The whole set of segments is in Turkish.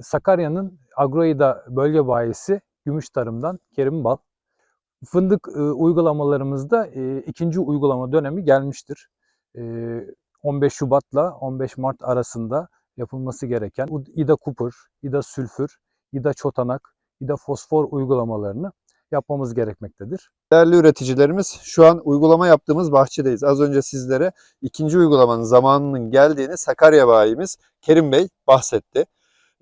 Sakarya'nın Agroida bölge bayisi Gümüş Tarım'dan Kerim Bal. Fındık e, uygulamalarımızda e, ikinci uygulama dönemi gelmiştir. E, 15 Şubat'la 15 Mart arasında yapılması gereken İDA Kupur, İDA Sülfür, İDA Çotanak, İDA Fosfor uygulamalarını yapmamız gerekmektedir. Değerli üreticilerimiz şu an uygulama yaptığımız bahçedeyiz. Az önce sizlere ikinci uygulamanın zamanının geldiğini Sakarya bayimiz Kerim Bey bahsetti.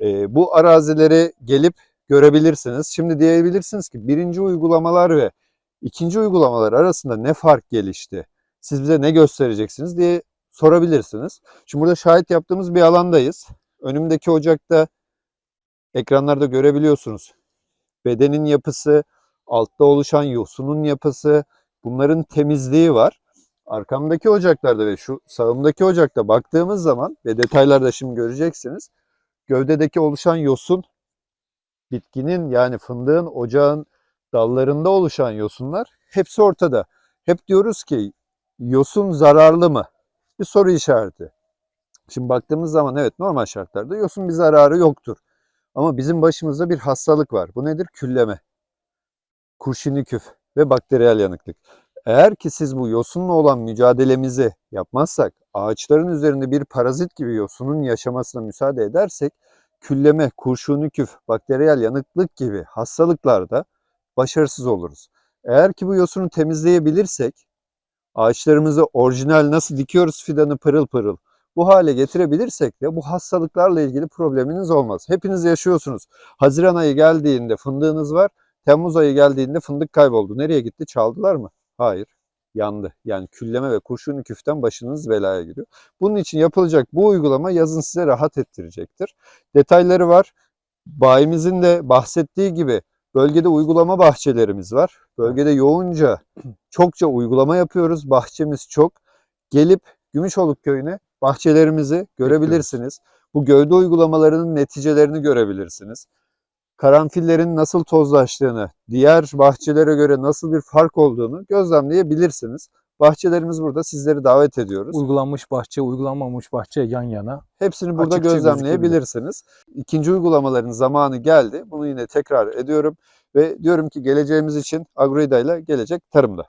Ee, bu arazileri gelip görebilirsiniz. Şimdi diyebilirsiniz ki birinci uygulamalar ve ikinci uygulamalar arasında ne fark gelişti? Siz bize ne göstereceksiniz diye sorabilirsiniz. Şimdi burada şahit yaptığımız bir alandayız. Önümdeki ocakta ekranlarda görebiliyorsunuz. Bedenin yapısı, altta oluşan yosunun yapısı, bunların temizliği var. Arkamdaki ocaklarda ve şu sağımdaki ocakta baktığımız zaman ve detaylarda şimdi göreceksiniz. Gövdedeki oluşan yosun bitkinin yani fındığın ocağın dallarında oluşan yosunlar hepsi ortada. Hep diyoruz ki yosun zararlı mı? Bir soru işareti. Şimdi baktığımız zaman evet normal şartlarda yosun bir zararı yoktur. Ama bizim başımızda bir hastalık var. Bu nedir? Külleme kurşunlu ve bakteriyel yanıklık. Eğer ki siz bu yosunla olan mücadelemizi yapmazsak, ağaçların üzerinde bir parazit gibi yosunun yaşamasına müsaade edersek, külleme, kurşunlu küf, bakteriyel yanıklık gibi hastalıklarda başarısız oluruz. Eğer ki bu yosunu temizleyebilirsek, ağaçlarımızı orijinal nasıl dikiyoruz fidanı pırıl pırıl, bu hale getirebilirsek de bu hastalıklarla ilgili probleminiz olmaz. Hepiniz yaşıyorsunuz. Haziran ayı geldiğinde fındığınız var, Temmuz ayı geldiğinde fındık kayboldu. Nereye gitti? Çaldılar mı? Hayır. Yandı. Yani külleme ve kurşun küften başınız belaya giriyor. Bunun için yapılacak bu uygulama yazın size rahat ettirecektir. Detayları var. Bayimizin de bahsettiği gibi bölgede uygulama bahçelerimiz var. Bölgede yoğunca, çokça uygulama yapıyoruz. Bahçemiz çok. Gelip Gümüşoluk köyüne bahçelerimizi görebilirsiniz. Bu gövde uygulamalarının neticelerini görebilirsiniz karanfillerin nasıl tozlaştığını, diğer bahçelere göre nasıl bir fark olduğunu gözlemleyebilirsiniz. Bahçelerimiz burada sizleri davet ediyoruz. Uygulanmış bahçe, uygulanmamış bahçe yan yana. Hepsini burada Açıkça gözlemleyebilirsiniz. İkinci uygulamaların zamanı geldi. Bunu yine tekrar ediyorum ve diyorum ki geleceğimiz için Agroida ile gelecek tarımda.